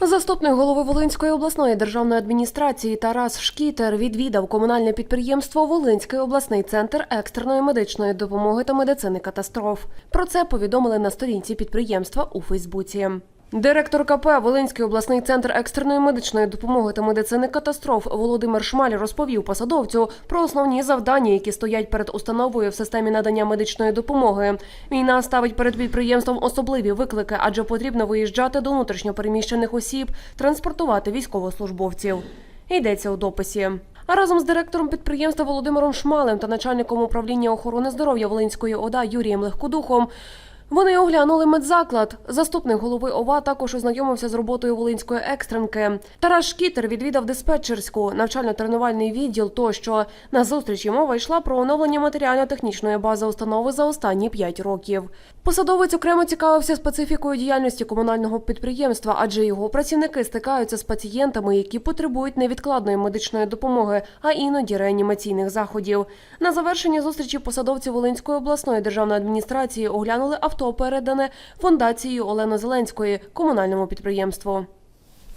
Заступник голови Волинської обласної державної адміністрації Тарас Шкітер відвідав комунальне підприємство Волинський обласний центр екстреної медичної допомоги та медицини катастроф. Про це повідомили на сторінці підприємства у Фейсбуці. Директор КП Волинський обласний центр екстреної медичної допомоги та медицини катастроф Володимир Шмаль розповів посадовцю про основні завдання, які стоять перед установою в системі надання медичної допомоги. Війна ставить перед підприємством особливі виклики, адже потрібно виїжджати до внутрішньопереміщених осіб, транспортувати військовослужбовців. Йдеться у дописі. А разом з директором підприємства Володимиром Шмалем та начальником управління охорони здоров'я Волинської ОДА Юрієм Легкодухом вони оглянули медзаклад. Заступник голови ОВА також ознайомився з роботою Волинської екстренки. Тарас Шкітер відвідав диспетчерську, навчально-тренувальний відділ тощо. На зустрічі мова йшла про оновлення матеріально-технічної бази установи за останні п'ять років. Посадовець окремо цікавився специфікою діяльності комунального підприємства, адже його працівники стикаються з пацієнтами, які потребують невідкладної медичної допомоги, а іноді реанімаційних заходів. На завершення зустрічі посадовці Волинської обласної державної адміністрації оглянули авто, передане фундацією Олени Зеленської комунальному підприємству.